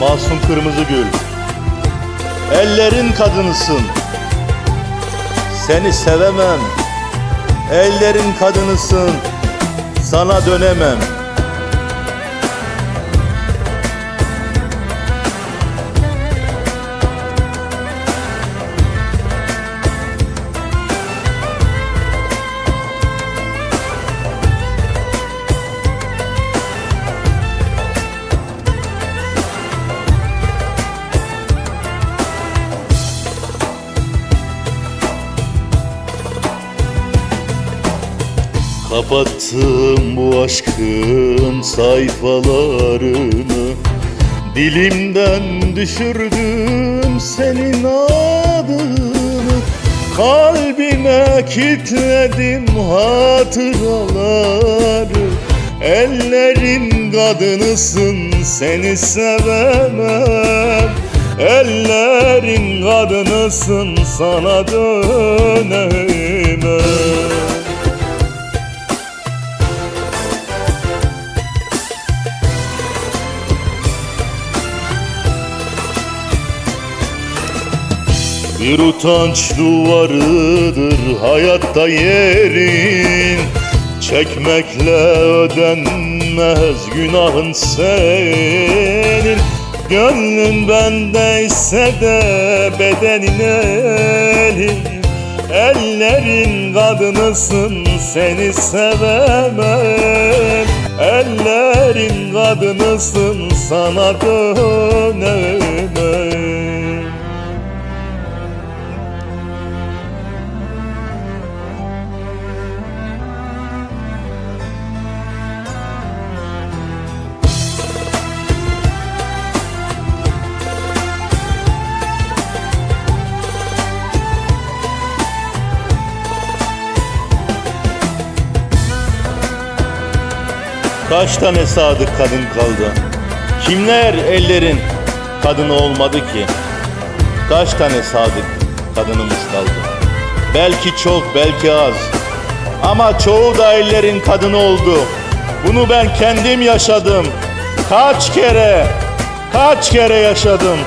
Masum kırmızı gül. Ellerin kadınısın Seni sevemem. Ellerin kadınısın Sana dönemem Kapattım bu aşkın sayfalarını. Dilimden düşürdüm senin adını. Kalbime kilitledim hatıraları. Ellerin kadınısın seni sevemem. Ellerin kadınısın sana dönemem Bir utanç duvarıdır hayatta yerin. Çekmekle ödenmez günahın senin. Gönlün bendeyse de bedenin elin Ellerin kadınısın seni sevemem. Ellerin kadınısın sana dönemem Kaç tane sadık kadın kaldı? Kimler ellerin kadını olmadı ki? Kaç tane sadık kadınımız kaldı? Belki çok, belki az. Ama çoğu da ellerin kadını oldu. Bunu ben kendim yaşadım. Kaç kere, kaç kere yaşadım.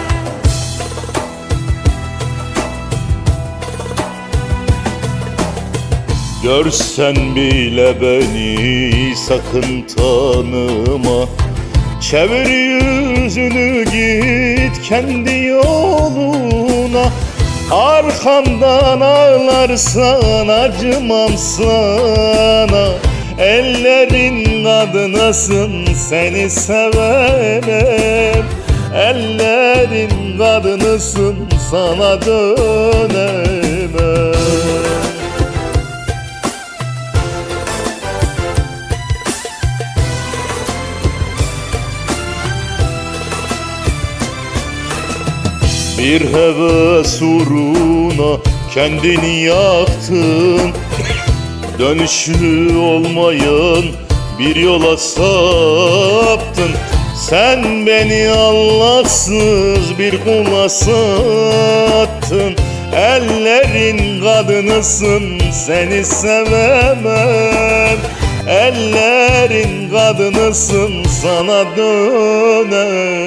Görsen bile beni sakın tanıma. Çevir yüzünü git kendi yoluna. Arkamdan ağlarsan acımam sana. Ellerin kadınasın seni severim. Ellerin kadınısın sana dönemem Bir heves uğruna kendini yaktın. Dönüşü olmayan bir yola saptın. Sen beni Allahsız bir kula sattın. Ellerin kadınısın seni sevemem. Ellerin kadınısın sana dönemem